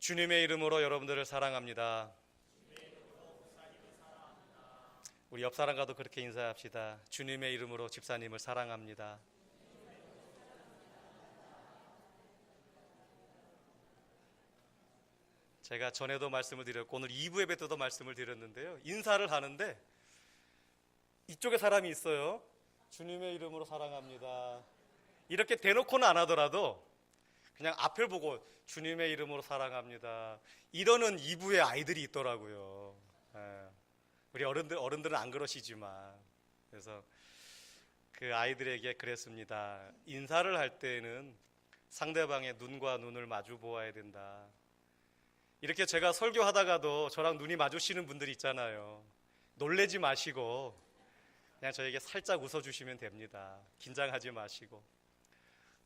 주님의 이름으로 여러분들을 사랑합니다. 우리 옆 사람과도 그렇게 인사합시다. 주님의 이름으로 집사님을 사랑합니다. 제가 전에도 말씀을 드렸고 오늘 2부 예배 때도 말씀을 드렸는데요. 인사를 하는데 이쪽에 사람이 있어요. 주님의 이름으로 사랑합니다. 이렇게 대놓고는 안 하더라도 그냥 앞을 보고 주님의 이름으로 사랑합니다. 이러는 2부의 아이들이 있더라고요. 예. 우리 어른들 어른들은 안 그러시지만 그래서 그 아이들에게 그랬습니다. 인사를 할 때에는 상대방의 눈과 눈을 마주 보아야 된다. 이렇게 제가 설교하다가도 저랑 눈이 마주치는 분들이 있잖아요. 놀래지 마시고 그냥 저에게 살짝 웃어주시면 됩니다. 긴장하지 마시고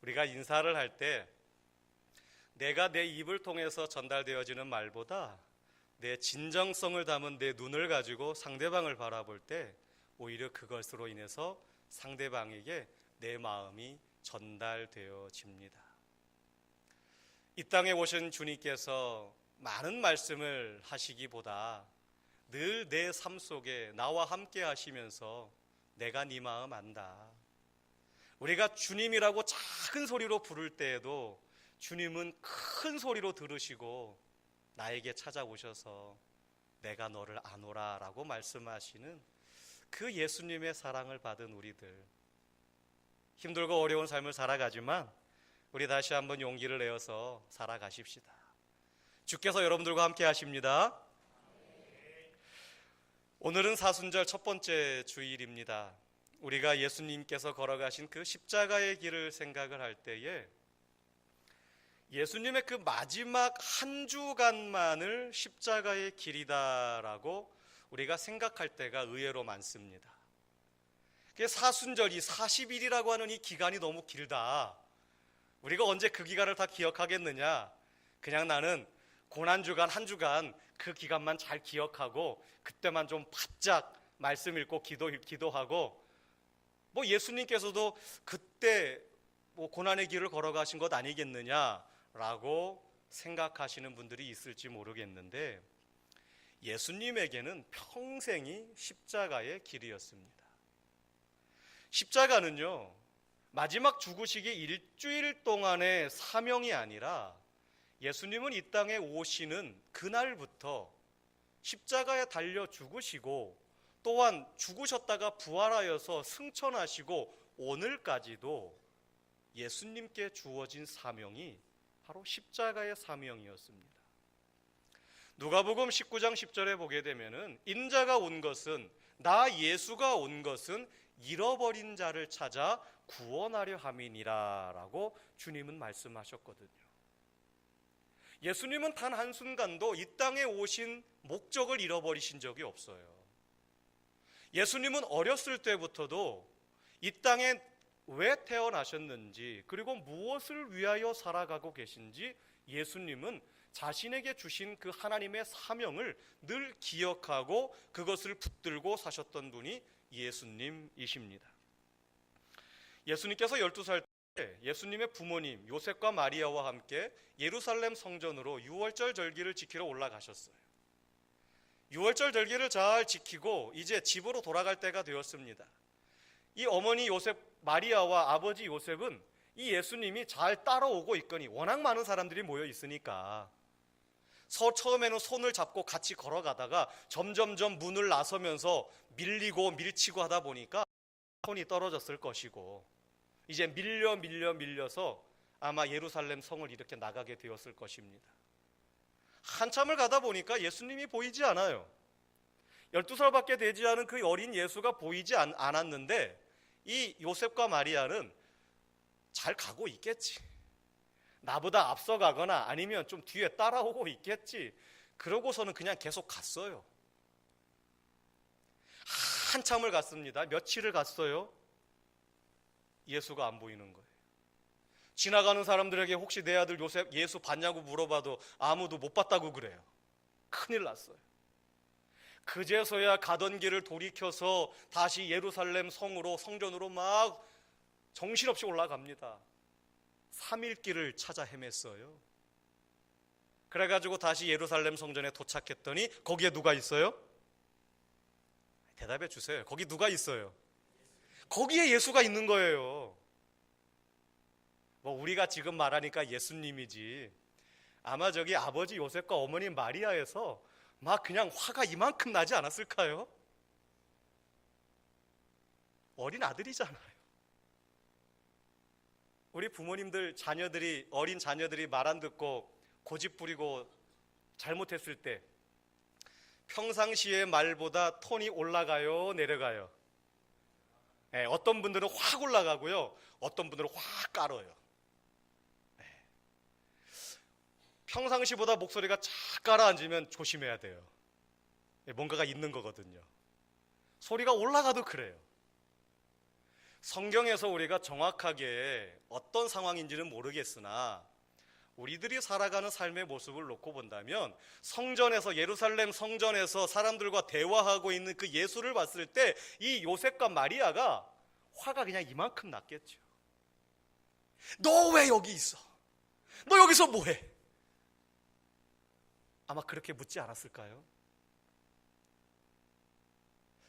우리가 인사를 할 때 내가 내 입을 통해서 전달되어지는 말보다 내 진정성을 담은 내 눈을 가지고 상대방을 바라볼 때 오히려 그것으로 인해서 상대방에게 내 마음이 전달되어집니다. 이 땅에 오신 주님께서 많은 말씀을 하시기보다 늘 내 삶 속에 나와 함께 하시면서 내가 네 마음 안다. 우리가 주님이라고 작은 소리로 부를 때에도 주님은 큰 소리로 들으시고 나에게 찾아오셔서 내가 너를 아노라라고 말씀하시는 그 예수님의 사랑을 받은 우리들 힘들고 어려운 삶을 살아가지만 우리 다시 한번 용기를 내어서 살아가십시다. 주께서 여러분들과 함께 하십니다. 오늘은 사순절 첫 번째 주일입니다. 우리가 예수님께서 걸어가신 그 십자가의 길을 생각을 할 때에 예수님의 그 마지막 한 주간만을 십자가의 길이다라고 우리가 생각할 때가 의외로 많습니다. 그 사순절 이 40일이라고 하는 이 기간이 너무 길다. 우리가 언제 그 기간을 다 기억하겠느냐? 그냥 나는 고난 주간 한 주간 그 기간만 잘 기억하고 그때만 좀 바짝 말씀 읽고 기도 기도하고 뭐 예수님께서도 그때 뭐 고난의 길을 걸어가신 것 아니겠느냐 라고 생각하시는 분들이 있을지 모르겠는데 예수님에게는 평생이 십자가의 길이었습니다. 십자가는요, 마지막 죽으시기 일주일 동안의 사명이 아니라 예수님은 이 땅에 오시는 그날부터 십자가에 달려 죽으시고 또한 죽으셨다가 부활하여서 승천하시고 오늘까지도 예수님께 주어진 사명이 바로 십자가의 사명이었습니다. 누가복음 19장 10절에 보게 되면은 인자가 온 것은 나 예수가 온 것은 잃어버린 자를 찾아 구원하려 함이니라라고 주님은 말씀하셨거든요. 예수님은 단 한순간도 이 땅에 오신 목적을 잃어버리신 적이 없어요. 예수님은 어렸을 때부터도 이 땅에 왜 태어나셨는지 그리고 무엇을 위하여 살아가고 계신지 예수님은 자신에게 주신 그 하나님의 사명을 늘 기억하고 그것을 붙들고 사셨던 분이 예수님이십니다. 예수님께서 12살 때 예수님의 부모님 요셉과 마리아와 함께 예루살렘 성전으로 유월절 절기를 지키러 올라가셨어요. 유월절 절기를 잘 지키고 이제 집으로 돌아갈 때가 되었습니다. 이 어머니 요셉 마리아와 아버지 요셉은 이 예수님이 잘 따라오고 있거니 워낙 많은 사람들이 모여 있으니까 서 처음에는 손을 잡고 같이 걸어가다가 점점점 문을 나서면서 밀리고 밀치고 하다 보니까 손이 떨어졌을 것이고 이제 밀려 밀려 밀려서 아마 예루살렘 성을 이렇게 나가게 되었을 것입니다. 한참을 가다 보니까 예수님이 보이지 않아요. 12살밖에 되지 않은 그 어린 예수가 보이지 않, 않았는데 이 요셉과 마리아는 잘 가고 있겠지. 나보다 앞서가거나 아니면 좀 뒤에 따라오고 있겠지. 그러고서는 그냥 계속 갔어요. 한참을 갔습니다. 며칠을 갔어요. 예수가 안 보이는 거예요. 지나가는 사람들에게 혹시 내 아들 요셉 예수 봤냐고 물어봐도 아무도 못 봤다고 그래요. 큰일 났어요. 그제서야 가던 길을 돌이켜서 다시 예루살렘 성으로 성전으로 막 정신없이 올라갑니다. 3일 길을 찾아 헤맸어요. 그래가지고 다시 예루살렘 성전에 도착했더니 거기에 누가 있어요? 대답해 주세요. 거기 누가 있어요? 거기에 예수가 있는 거예요. 뭐 우리가 지금 말하니까 예수님이지. 아마 저기 아버지 요셉과 어머니 마리아에서 막 그냥 화가 이만큼 나지 않았을까요? 어린 아들이잖아요. 우리 부모님들 자녀들이 어린 자녀들이 말 안 듣고 고집 부리고 잘못했을 때 평상시의 말보다 톤이 올라가요, 내려가요. 예, 어떤 분들은 확 올라가고요, 어떤 분들은 확 깔아요. 예. 평상시보다 목소리가 착 가라앉으면 조심해야 돼요. 예, 뭔가가 있는 거거든요. 소리가 올라가도 그래요. 성경에서 우리가 정확하게 어떤 상황인지는 모르겠으나 우리들이 살아가는 삶의 모습을 놓고 본다면 성전에서 예루살렘 성전에서 사람들과 대화하고 있는 그 예수를 봤을 때 이 요셉과 마리아가 화가 그냥 이만큼 났겠죠. 너 왜 여기 있어? 너 여기서 뭐 해? 아마 그렇게 묻지 않았을까요?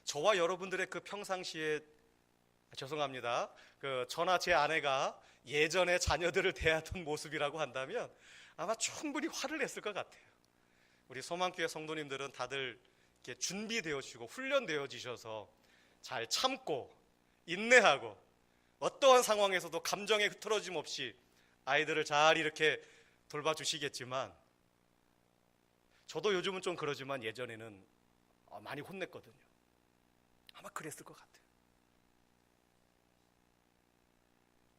저와 여러분들의 그 평상시에 아, 죄송합니다. 그 저나 제 아내가 예전에 자녀들을 대하던 모습이라고 한다면 아마 충분히 화를 냈을 것 같아요. 우리 소망교회 성도님들은 다들 이렇게 준비되어지고 훈련되어지셔서 잘 참고 인내하고 어떠한 상황에서도 감정의 흐트러짐 없이 아이들을 잘 이렇게 돌봐주시겠지만 저도 요즘은 좀 그러지만 예전에는 어, 많이 혼냈거든요. 아마 그랬을 것 같아요.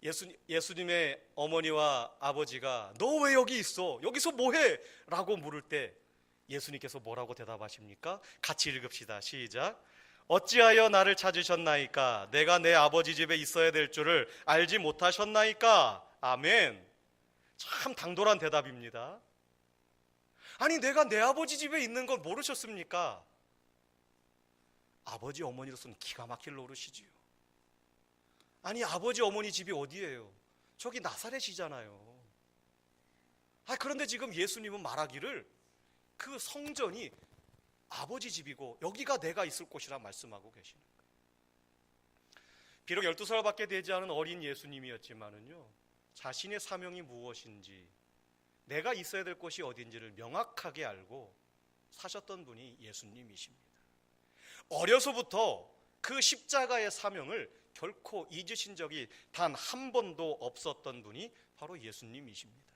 예수, 예수님의 어머니와 아버지가 너 왜 여기 있어? 여기서 뭐해? 라고 물을 때 예수님께서 뭐라고 대답하십니까? 같이 읽읍시다. 시작. 어찌하여 나를 찾으셨나이까? 내가 내 아버지 집에 있어야 될 줄을 알지 못하셨나이까? 아멘. 참 당돌한 대답입니다. 아니, 내가 내 아버지 집에 있는 걸 모르셨습니까? 아버지 어머니로서는 기가 막힐 노릇이지요. 아니 아버지 어머니 집이 어디예요? 저기 나사렛이잖아요. 아 그런데 지금 예수님은 말하기를 그 성전이 아버지 집이고 여기가 내가 있을 곳이라 말씀하고 계시는 거예요. 비록 12살밖에 되지 않은 어린 예수님이었지만은요. 자신의 사명이 무엇인지 내가 있어야 될 곳이 어딘지를 명확하게 알고 사셨던 분이 예수님이십니다. 어려서부터 그 십자가의 사명을 결코 잊으신 적이 단 한 번도 없었던 분이 바로 예수님이십니다.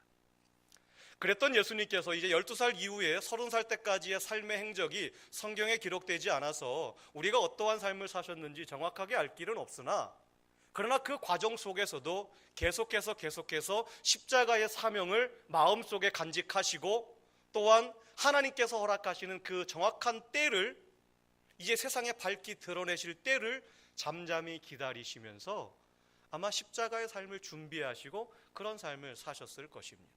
그랬던 예수님께서 이제 12살 이후에 30살 때까지의 삶의 행적이 성경에 기록되지 않아서 우리가 어떠한 삶을 사셨는지 정확하게 알 길은 없으나 그러나 그 과정 속에서도 계속해서 계속해서 십자가의 사명을 마음속에 간직하시고 또한 하나님께서 허락하시는 그 정확한 때를 이제 세상에 밝히 드러내실 때를 잠잠히 기다리시면서 아마 십자가의 삶을 준비하시고 그런 삶을 사셨을 것입니다.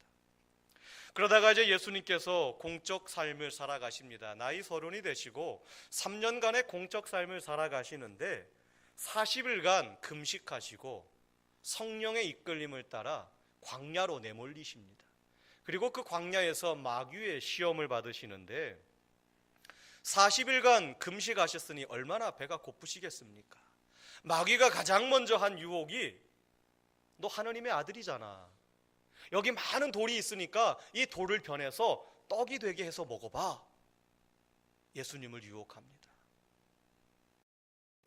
그러다가 이제 예수님께서 공적 삶을 살아가십니다. 나이 서른이 되시고 3년간의 공적 삶을 살아가시는데 40일간 금식하시고 성령의 이끌림을 따라 광야로 내몰리십니다. 그리고 그 광야에서 마귀의 시험을 받으시는데 40일간 금식하셨으니 얼마나 배가 고프시겠습니까? 마귀가 가장 먼저 한 유혹이 너 하나님의 아들이잖아. 여기 많은 돌이 있으니까 이 돌을 변해서 떡이 되게 해서 먹어봐. 예수님을 유혹합니다.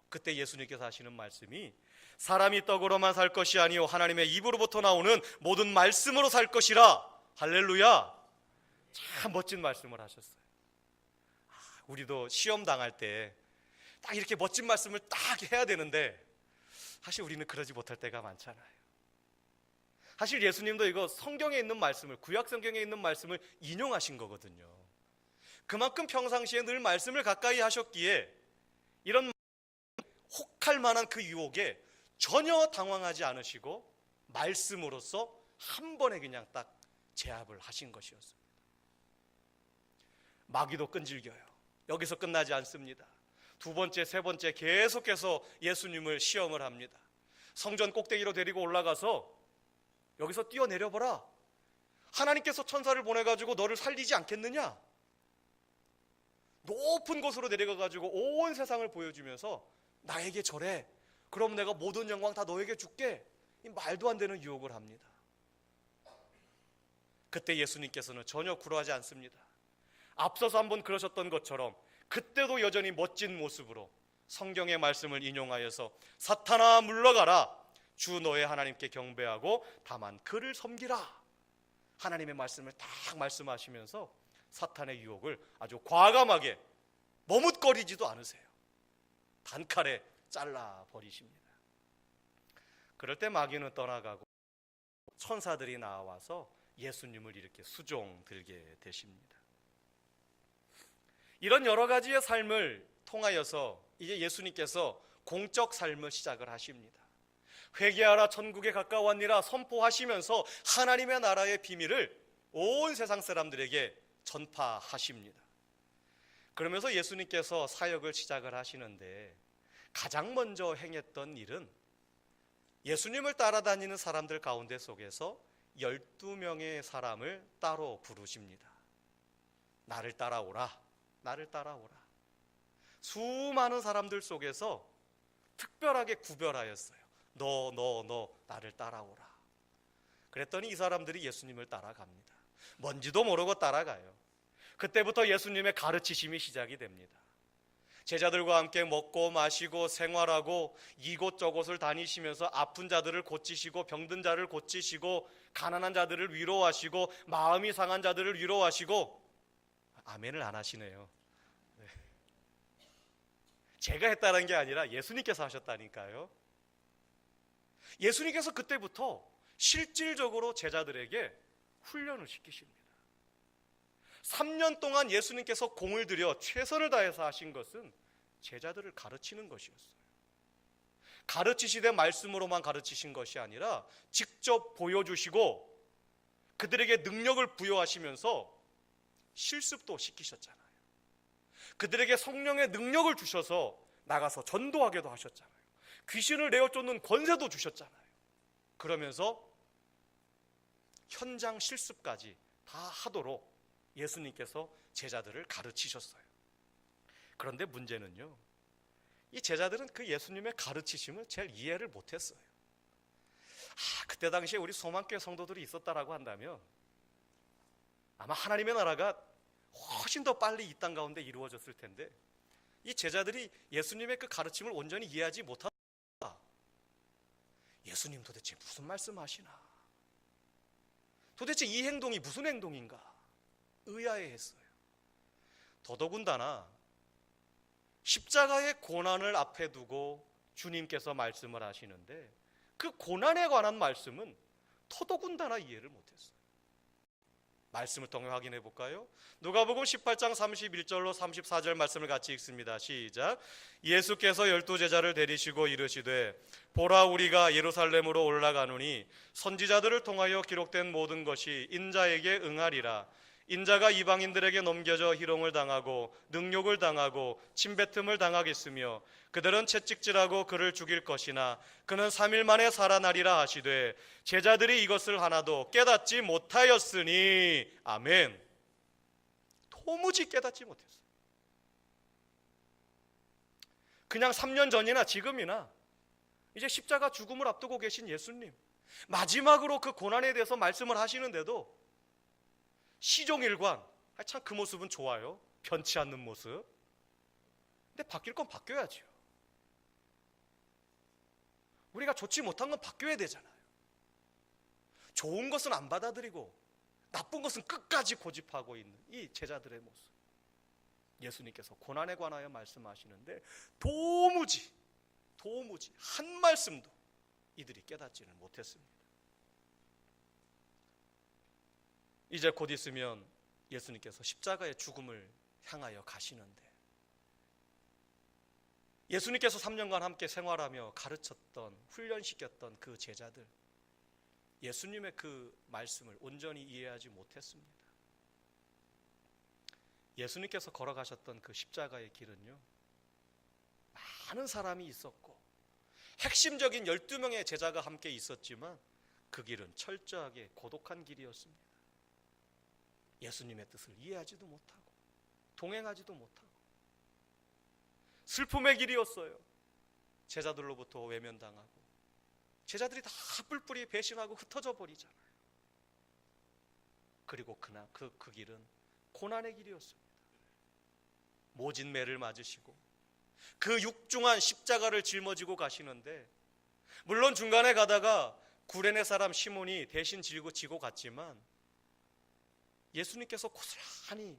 그때 예수님께서 하시는 말씀이 사람이 떡으로만 살 것이 아니요 하나님의 입으로부터 나오는 모든 말씀으로 살 것이라. 할렐루야. 참 멋진 말씀을 하셨어요. 아, 우리도 시험 당할 때 딱 이렇게 멋진 말씀을 딱 해야 되는데 사실 우리는 그러지 못할 때가 많잖아요. 사실 예수님도 이거 성경에 있는 말씀을 구약 성경에 있는 말씀을 인용하신 거거든요. 그만큼 평상시에 늘 말씀을 가까이 하셨기에 이런 혹할 만한 그 유혹에 전혀 당황하지 않으시고 말씀으로써 한 번에 그냥 딱 제압을 하신 것이었습니다. 마귀도 끈질겨요. 여기서 끝나지 않습니다. 두 번째, 세 번째 계속해서 예수님을 시험을 합니다. 성전 꼭대기로 데리고 올라가서 여기서 뛰어내려 보라. 하나님께서 천사를 보내 가지고 너를 살리지 않겠느냐? 높은 곳으로 내려가 가지고 온 세상을 보여주면서 나에게 절해. 그럼 내가 모든 영광 다 너에게 줄게. 이 말도 안 되는 유혹을 합니다. 그때 예수님께서는 전혀 굴하지 않습니다. 앞서서 한번 그러셨던 것처럼 그때도 여전히 멋진 모습으로 성경의 말씀을 인용하여서 사탄아 물러가라 주 너의 하나님께 경배하고 다만 그를 섬기라 하나님의 말씀을 딱 말씀하시면서 사탄의 유혹을 아주 과감하게 머뭇거리지도 않으세요. 단칼에 잘라 버리십니다. 그럴 때 마귀는 떠나가고 천사들이 나와서 예수님을 이렇게 수종 들게 되십니다. 이런 여러 가지의 삶을 통하여서 이제 예수님께서 공적 삶을 시작을 하십니다. 회개하라 천국에 가까웠니라 선포하시면서 하나님의 나라의 비밀을 온 세상 사람들에게 전파하십니다. 그러면서 예수님께서 사역을 시작을 하시는데 가장 먼저 행했던 일은 예수님을 따라다니는 사람들 가운데 속에서 12명의 사람을 따로 부르십니다. 나를 따라오라. 나를 따라오라. 수많은 사람들 속에서 특별하게 구별하였어요. 너, 너, 너, 나를 따라오라. 그랬더니 이 사람들이 예수님을 따라갑니다. 뭔지도 모르고 따라가요. 그때부터 예수님의 가르치심이 시작이 됩니다. 제자들과 함께 먹고 마시고 생활하고 이곳저곳을 다니시면서 아픈 자들을 고치시고 병든 자를 고치시고 가난한 자들을 위로하시고 마음이 상한 자들을 위로하시고 아멘을 안 하시네요. 네. 제가 했다는 게 아니라 예수님께서 하셨다니까요. 예수님께서 그때부터 실질적으로 제자들에게 훈련을 시키십니다. 3년 동안 예수님께서 공을 들여 최선을 다해서 하신 것은 제자들을 가르치는 것이었어요. 가르치시되 말씀으로만 가르치신 것이 아니라 직접 보여주시고 그들에게 능력을 부여하시면서 실습도 시키셨잖아요. 그들에게 성령의 능력을 주셔서 나가서 전도하게도 하셨잖아요. 귀신을 내어 쫓는 권세도 주셨잖아요. 그러면서 현장 실습까지 다 하도록 예수님께서 제자들을 가르치셨어요. 그런데 문제는요. 이 제자들은 그 예수님의 가르치심을 제일 이해를 못했어요. 아, 그때 당시에 우리 소망교회 성도들이 있었다라고 한다면 아마 하나님의 나라가 훨씬 더 빨리 이 땅 가운데 이루어졌을 텐데 이 제자들이 예수님의 그 가르침을 온전히 이해하지 못하다. 예수님 도대체 무슨 말씀하시나? 도대체 이 행동이 무슨 행동인가? 의아해했어요. 더더군다나 십자가의 고난을 앞에 두고 주님께서 말씀을 하시는데 그 고난에 관한 말씀은 더더군다나 이해를 못했어요. 말씀을 통해 확인해 볼까요? 누가복음 18장 31절로 34절 말씀을 같이 읽습니다. 시작. 예수께서 열두 제자를 데리시고 이르시되 보라 우리가 예루살렘으로 올라가노니 선지자들을 통하여 기록된 모든 것이 인자에게 응하리라. 인자가 이방인들에게 넘겨져 희롱을 당하고 능욕을 당하고 침뱉음을 당하겠으며 그들은 채찍질하고 그를 죽일 것이나 그는 3일 만에 살아나리라 하시되 제자들이 이것을 하나도 깨닫지 못하였으니 아멘. 도무지 깨닫지 못했어요. 그냥 3년 전이나 지금이나 이제 십자가 죽음을 앞두고 계신 예수님 마지막으로 그 고난에 대해서 말씀을 하시는데도 시종일관 아, 참 그 모습은 좋아요. 변치 않는 모습. 근데 바뀔 건 바뀌어야죠. 우리가 좋지 못한 건 바뀌어야 되잖아요. 좋은 것은 안 받아들이고 나쁜 것은 끝까지 고집하고 있는 이 제자들의 모습. 예수님께서 고난에 관하여 말씀하시는데 도무지 도무지 한 말씀도 이들이 깨닫지는 못했습니다. 이제 곧 있으면 예수님께서 십자가의 죽음을 향하여 가시는데 예수님께서 3년간 함께 생활하며 가르쳤던 훈련시켰던 그 제자들 예수님의 그 말씀을 온전히 이해하지 못했습니다. 예수님께서 걸어가셨던 그 십자가의 길은요. 많은 사람이 있었고 핵심적인 12명의 제자가 함께 있었지만 그 길은 철저하게 고독한 길이었습니다. 예수님의 뜻을 이해하지도 못하고 동행하지도 못하고 슬픔의 길이었어요. 제자들로부터 외면당하고 제자들이 다 뿔뿔이 배신하고 흩어져 버리잖아요. 그리고 그나 그, 그 길은 고난의 길이었습니다. 모진 매를 맞으시고 그 육중한 십자가를 짊어지고 가시는데 물론 중간에 가다가 구레네 사람 시몬이 대신 지고 지고 갔지만 예수님께서 고스란히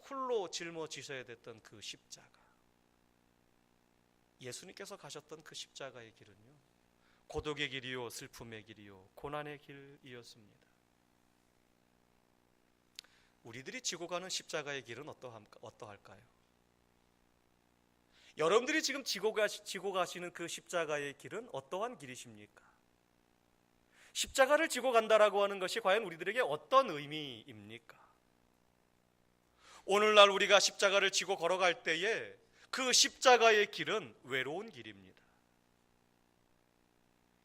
홀로 짊어지셔야 됐던 그 십자가 예수님께서 가셨던 그 십자가의 길은요 고독의 길이요 슬픔의 길이요 고난의 길이었습니다. 우리들이 지고 가는 십자가의 길은 어떠할까요? 여러분들이 지금 지고, 가시, 지고 가시는 그 십자가의 길은 어떠한 길이십니까? 십자가를 지고 간다라고 하는 것이 과연 우리들에게 어떤 의미입니까? 오늘날 우리가 십자가를 지고 걸어갈 때에 그 십자가의 길은 외로운 길입니다.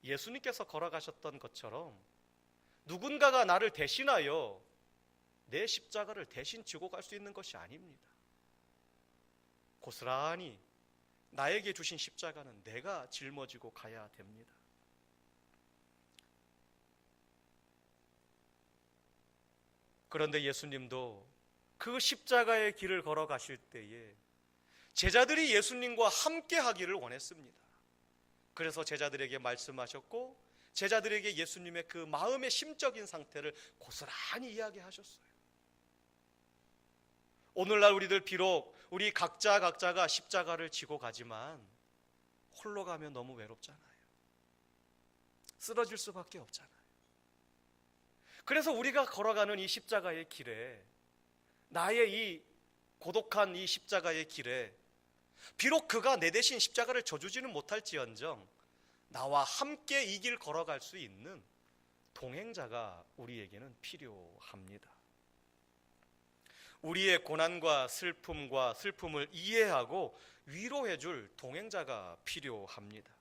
예수님께서 걸어가셨던 것처럼 누군가가 나를 대신하여 내 십자가를 대신 지고 갈 수 있는 것이 아닙니다. 고스란히 나에게 주신 십자가는 내가 짊어지고 가야 됩니다. 그런데 예수님도 그 십자가의 길을 걸어가실 때에 제자들이 예수님과 함께 하기를 원했습니다. 그래서 제자들에게 말씀하셨고 제자들에게 예수님의 그 마음의 심적인 상태를 고스란히 이야기하셨어요. 오늘날 우리들 비록 우리 각자 각자가 십자가를 지고 가지만 홀로 가면 너무 외롭잖아요. 쓰러질 수밖에 없잖아요. 그래서 우리가 걸어가는 이 십자가의 길에 나의 이 고독한 이 십자가의 길에 비록 그가 내 대신 십자가를 져주지는 못할지언정 나와 함께 이 길 걸어갈 수 있는 동행자가 우리에게는 필요합니다. 우리의 고난과 슬픔과 슬픔을 이해하고 위로해 줄 동행자가 필요합니다.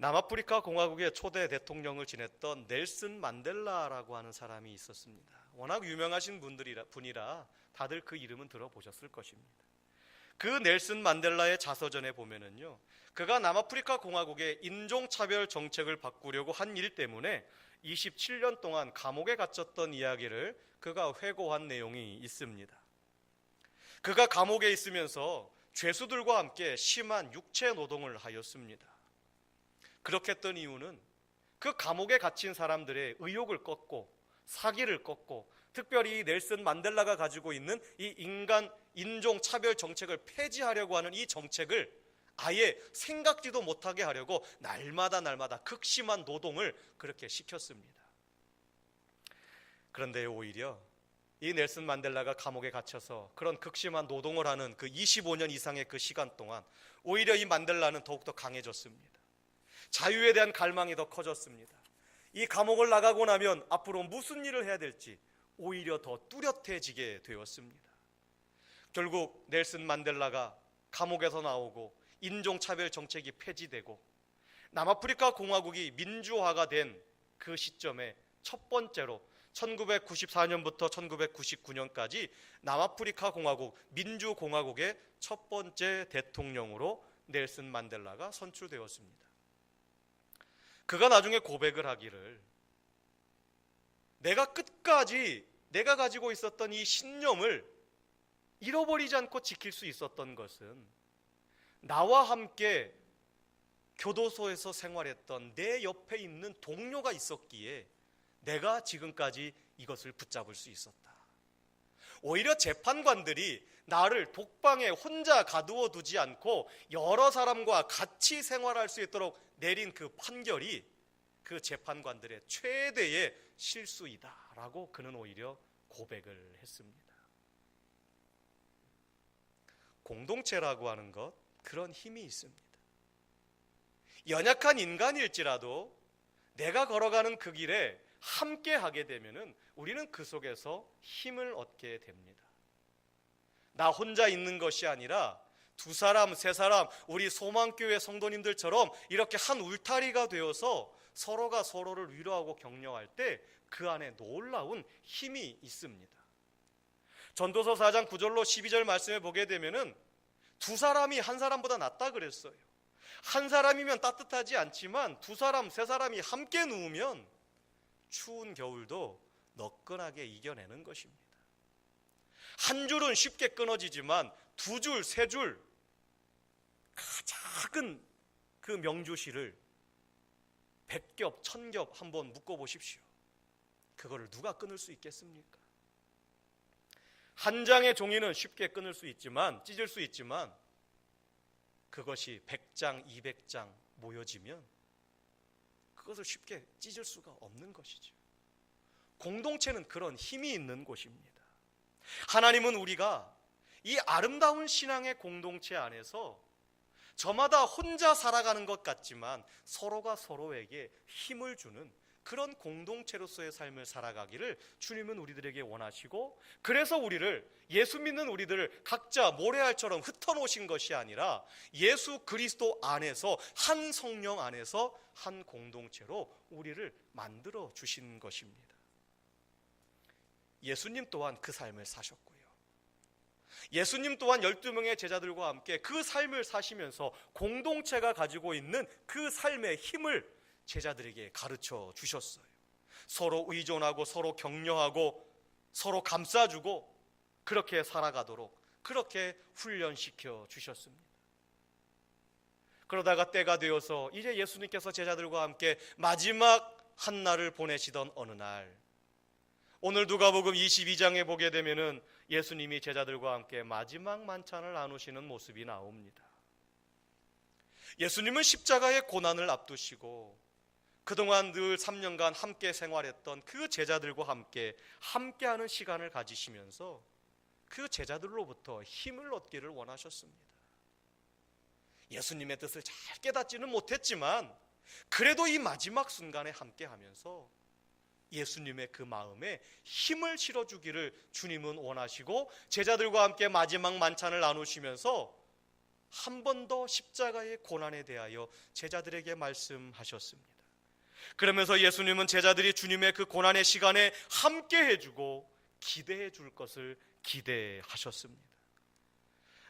남아프리카 공화국의 초대 대통령을 지냈던 넬슨 만델라라고 하는 사람이 있었습니다. 워낙 유명하신 분들이라 분이라 다들 그 이름은 들어보셨을 것입니다. 그 넬슨 만델라의 자서전에 보면은요, 그가 남아프리카 공화국의 인종차별 정책을 바꾸려고 한 일 때문에 27년 동안 감옥에 갇혔던 이야기를 그가 회고한 내용이 있습니다. 그가 감옥에 있으면서 죄수들과 함께 심한 육체 노동을 하였습니다. 그렇게 했던 이유는 그 감옥에 갇힌 사람들의 의욕을 꺾고 사기를 꺾고 특별히 넬슨 만델라가 가지고 있는 이 인간 인종 차별 정책을 폐지하려고 하는 이 정책을 아예 생각지도 못하게 하려고 날마다 날마다 극심한 노동을 그렇게 시켰습니다. 그런데 오히려 이 넬슨 만델라가 감옥에 갇혀서 그런 극심한 노동을 하는 그 25년 이상의 그 시간 동안 오히려 이 만델라는 더욱더 강해졌습니다. 자유에 대한 갈망이 더 커졌습니다. 이 감옥을 나가고 나면 앞으로 무슨 일을 해야 될지 오히려 더 뚜렷해지게 되었습니다. 결국 넬슨 만델라가 감옥에서 나오고 인종차별 정책이 폐지되고 남아프리카 공화국이 민주화가 된 그 시점에 첫 번째로 1994년부터 1999년까지 남아프리카 공화국 민주공화국의 첫 번째 대통령으로 넬슨 만델라가 선출되었습니다. 그가 나중에 고백을 하기를 내가 끝까지 내가 가지고 있었던 이 신념을 잃어버리지 않고 지킬 수 있었던 것은 나와 함께 교도소에서 생활했던 내 옆에 있는 동료가 있었기에 내가 지금까지 이것을 붙잡을 수 있었다. 오히려 재판관들이 나를 독방에 혼자 가두어 두지 않고 여러 사람과 같이 생활할 수 있도록 내린 그 판결이 그 재판관들의 최대의 실수이다라고 그는 오히려 고백을 했습니다. 공동체라고 하는 것 그런 힘이 있습니다. 연약한 인간일지라도 내가 걸어가는 그 길에 함께 하게 되면은 우리는 그 속에서 힘을 얻게 됩니다. 나 혼자 있는 것이 아니라 두 사람, 세 사람, 우리 소망교회 성도님들처럼 이렇게 한 울타리가 되어서 서로가 서로를 위로하고 격려할 때 그 안에 놀라운 힘이 있습니다. 전도서 4장 9절로 12절 말씀에 보게 되면은 두 사람이 한 사람보다 낫다 그랬어요. 한 사람이면 따뜻하지 않지만 두 사람, 세 사람이 함께 누우면 추운 겨울도 너끈하게 이겨내는 것입니다. 한 줄은 쉽게 끊어지지만 두 줄, 세 줄, 작은 그 명주실을 백겹, 천 겹 한번 묶어 보십시오. 그거를 누가 끊을 수 있겠습니까? 한 장의 종이는 쉽게 끊을 수 있지만 찢을 수 있지만 그것이 100장, 200장 모여지면 그것을 쉽게 찢을 수가 없는 것이죠. 공동체는 그런 힘이 있는 곳입니다. 하나님은 우리가 이 아름다운 신앙의 공동체 안에서 저마다 혼자 살아가는 것 같지만 서로가 서로에게 힘을 주는 그런 공동체로서의 삶을 살아가기를 주님은 우리들에게 원하시고 그래서 우리를 예수 믿는 우리들을 각자 모래알처럼 흩어놓으신 것이 아니라 예수 그리스도 안에서 한 성령 안에서 한 공동체로 우리를 만들어 주신 것입니다. 예수님 또한 그 삶을 사셨고요. 예수님 또한 12명의 제자들과 함께 그 삶을 사시면서 공동체가 가지고 있는 그 삶의 힘을 제자들에게 가르쳐 주셨어요. 서로 의존하고 서로 격려하고 서로 감싸주고 그렇게 살아가도록 그렇게 훈련시켜 주셨습니다. 그러다가 때가 되어서 이제 예수님께서 제자들과 함께 마지막 한 날을 보내시던 어느 날 오늘 누가복음 22장에 보게 되면은 예수님이 제자들과 함께 마지막 만찬을 나누시는 모습이 나옵니다. 예수님은 십자가의 고난을 앞두시고 그동안 늘 3년간 함께 생활했던 그 제자들과 함께 함께하는 시간을 가지시면서 그 제자들로부터 힘을 얻기를 원하셨습니다. 예수님의 뜻을 잘 깨닫지는 못했지만 그래도 이 마지막 순간에 함께하면서 예수님의 그 마음에 힘을 실어주기를 주님은 원하시고 제자들과 함께 마지막 만찬을 나누시면서 한 번 더 십자가의 고난에 대하여 제자들에게 말씀하셨습니다. 그러면서 예수님은 제자들이 주님의 그 고난의 시간에 함께 해주고 기대해 줄 것을 기대하셨습니다.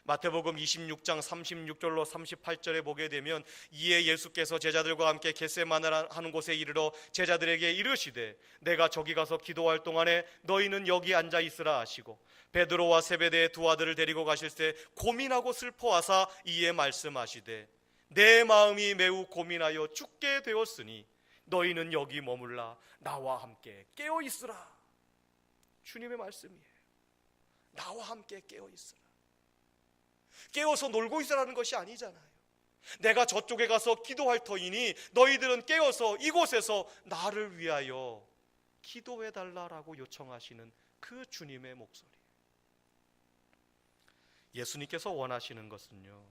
마태복음 26장 36절로 38절에 보게 되면 이에 예수께서 제자들과 함께 겟세마네라 하는 곳에 이르러 제자들에게 이르시되 내가 저기 가서 기도할 동안에 너희는 여기 앉아 있으라 하시고 베드로와 세베대의 두 아들을 데리고 가실 때 고민하고 슬퍼하사 이에 말씀하시되 내 마음이 매우 고민하여 죽게 되었으니 너희는 여기 머물라 나와 함께 깨어 있으라. 주님의 말씀이에요. 나와 함께 깨어 있으라 깨어서 놀고 있으라는 것이 아니잖아요. 내가 저쪽에 가서 기도할 터이니 너희들은 깨어서 이곳에서 나를 위하여 기도해 달라라고 요청하시는 그 주님의 목소리. 예수님께서 원하시는 것은요.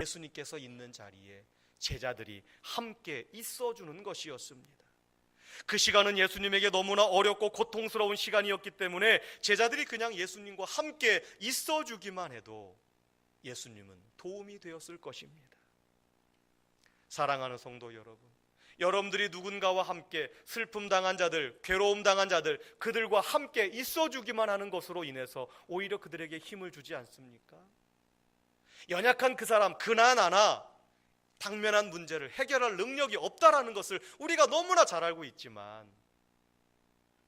예수님께서 있는 자리에 제자들이 함께 있어 주는 것이었습니다. 그 시간은 예수님에게 너무나 어렵고 고통스러운 시간이었기 때문에 제자들이 그냥 예수님과 함께 있어 주기만 해도 예수님은 도움이 되었을 것입니다. 사랑하는 성도 여러분, 여러분들이 누군가와 함께 슬픔 당한 자들, 괴로움 당한 자들, 그들과 함께 있어 주기만 하는 것으로 인해서 오히려 그들에게 힘을 주지 않습니까? 연약한 그 사람, 그나 나나 당면한 문제를 해결할 능력이 없다라는 것을 우리가 너무나 잘 알고 있지만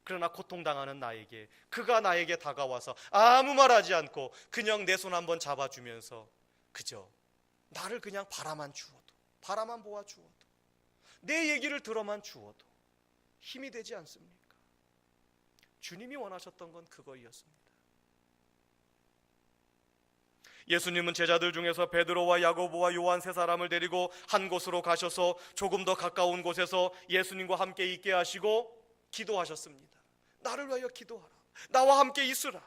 그러나 고통당하는 나에게 그가 나에게 다가와서 아무 말하지 않고 그냥 내 손 한번 잡아주면서 그저 나를 그냥 바라만 주어도 바라만 보아 주어도 내 얘기를 들어만 주어도 힘이 되지 않습니까? 주님이 원하셨던 건 그거였습니다. 예수님은 제자들 중에서 베드로와 야고보와 요한 세 사람을 데리고 한 곳으로 가셔서 조금 더 가까운 곳에서 예수님과 함께 있게 하시고 기도하셨습니다. 나를 위하여 기도하라. 나와 함께 있으라.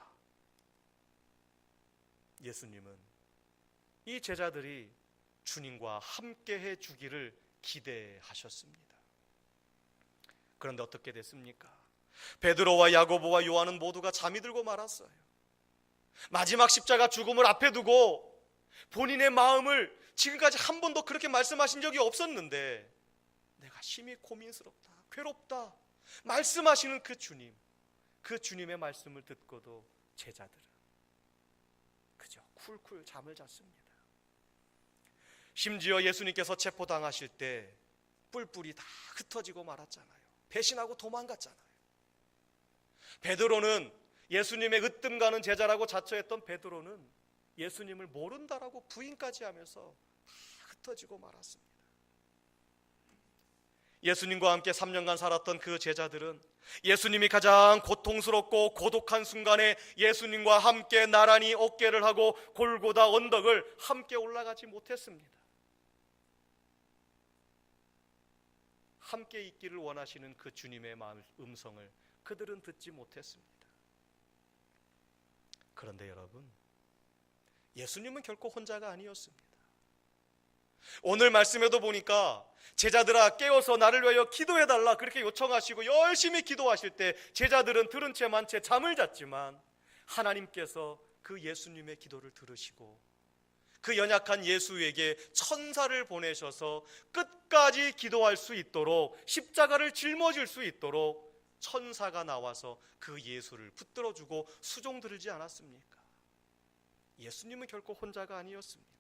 예수님은 이 제자들이 주님과 함께 해 주기를 기대하셨습니다. 그런데 어떻게 됐습니까? 베드로와 야고보와 요한은 모두가 잠이 들고 말았어요. 마지막 십자가 죽음을 앞에 두고 본인의 마음을 지금까지 한 번도 그렇게 말씀하신 적이 없었는데 내가 심히 고민스럽다, 괴롭다. 말씀하시는 그 주님, 그 주님의 말씀을 듣고도 제자들은 그저 쿨쿨 잠을 잤습니다. 심지어 예수님께서 체포당하실 때 뿔뿔이 다 흩어지고 말았잖아요. 배신하고 도망갔잖아요. 베드로는 예수님의 으뜸 가는 제자라고 자처했던 베드로는 예수님을 모른다라고 부인까지 하면서 다 흩어지고 말았습니다. 예수님과 함께 3년간 살았던 그 제자들은 예수님이 가장 고통스럽고 고독한 순간에 예수님과 함께 나란히 어깨를 하고 골고다 언덕을 함께 올라가지 못했습니다. 함께 있기를 원하시는 그 주님의 음성을 그들은 듣지 못했습니다. 그런데 여러분, 예수님은 결코 혼자가 아니었습니다. 오늘 말씀에도 보니까 제자들아 깨어서 나를 위하여 기도해 달라 그렇게 요청하시고 열심히 기도하실 때 제자들은 들은 채만 채 잠을 잤지만 하나님께서 그 예수님의 기도를 들으시고 그 연약한 예수에게 천사를 보내셔서 끝까지 기도할 수 있도록 십자가를 짊어질 수 있도록 천사가 나와서 그 예수를 붙들어 주고 수종 들지 않았습니까? 예수님은 결코 혼자가 아니었습니다.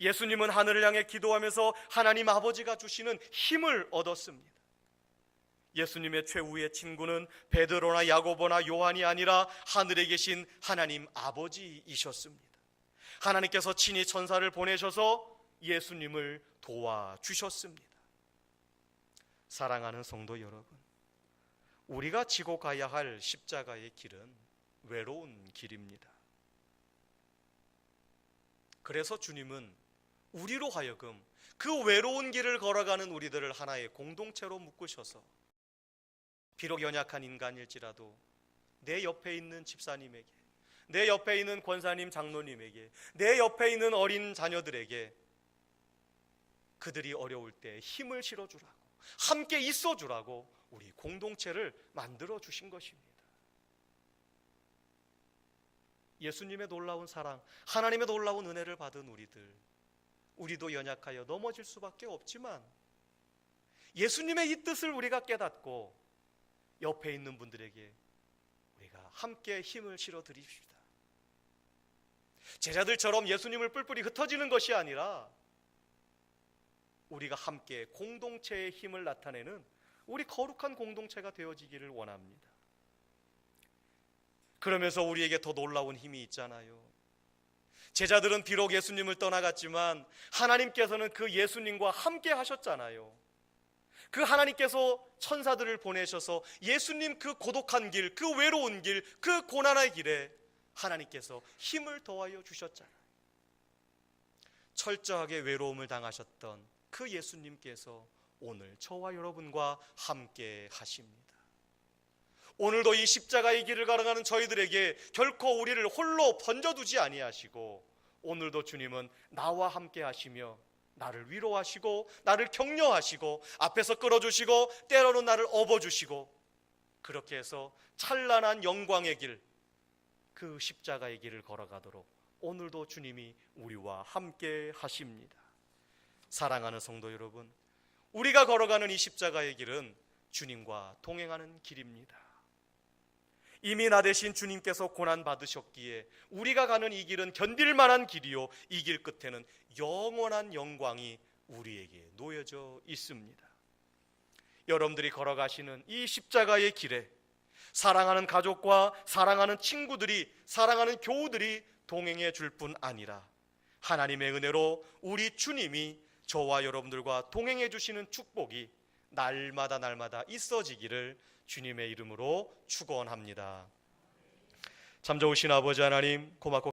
예수님은 하늘을 향해 기도하면서 하나님 아버지가 주시는 힘을 얻었습니다. 예수님의 최후의 친구는 베드로나 야고보나 요한이 아니라 하늘에 계신 하나님 아버지이셨습니다. 하나님께서 친히 천사를 보내셔서 예수님을 도와주셨습니다. 사랑하는 성도 여러분, 우리가 지고 가야 할 십자가의 길은 외로운 길입니다. 그래서 주님은 우리로 하여금 그 외로운 길을 걸어가는 우리들을 하나의 공동체로 묶으셔서 비록 연약한 인간일지라도 내 옆에 있는 집사님에게 내 옆에 있는 권사님 장로님에게 내 옆에 있는 어린 자녀들에게 그들이 어려울 때 힘을 실어주라고 함께 있어주라고 우리 공동체를 만들어 주신 것입니다. 예수님의 놀라운 사랑, 하나님의 놀라운 은혜를 받은 우리들, 우리도 연약하여 넘어질 수밖에 없지만 예수님의 이 뜻을 우리가 깨닫고 옆에 있는 분들에게 우리가 함께 힘을 실어 드립시다. 제자들처럼 예수님을 뿔뿔이 흩어지는 것이 아니라 우리가 함께 공동체의 힘을 나타내는 우리 거룩한 공동체가 되어지기를 원합니다. 그러면서 우리에게 더 놀라운 힘이 있잖아요. 제자들은 비록 예수님을 떠나갔지만 하나님께서는 그 예수님과 함께 하셨잖아요. 그 하나님께서 천사들을 보내셔서 예수님 그 고독한 길, 그 외로운 길, 그 고난의 길에 하나님께서 힘을 더하여 주셨잖아요. 철저하게 외로움을 당하셨던 그 예수님께서 오늘 저와 여러분과 함께 하십니다. 오늘도 이 십자가의 길을 걸어가는 저희들에게 결코 우리를 홀로 번져두지 아니하시고 오늘도 주님은 나와 함께 하시며 나를 위로하시고 나를 격려하시고 앞에서 끌어주시고 때로는 나를 업어주시고 그렇게 해서 찬란한 영광의 길, 그 십자가의 길을 걸어가도록 오늘도 주님이 우리와 함께 하십니다. 사랑하는 성도 여러분, 우리가 걸어가는 이 십자가의 길은 주님과 동행하는 길입니다. 이미 나 대신 주님께서 고난 받으셨기에 우리가 가는 이 길은 견딜 만한 길이요 이 길 끝에는 영원한 영광이 우리에게 놓여져 있습니다. 여러분들이 걸어가시는 이 십자가의 길에 사랑하는 가족과 사랑하는 친구들이 사랑하는 교우들이 동행해 줄 뿐 아니라 하나님의 은혜로 우리 주님이 저와 여러분들과 동행해 주시는 축복이 날마다 날마다 있어지기를 주님의 이름으로 축원합니다. 참 좋으신 아버지 하나님 고맙고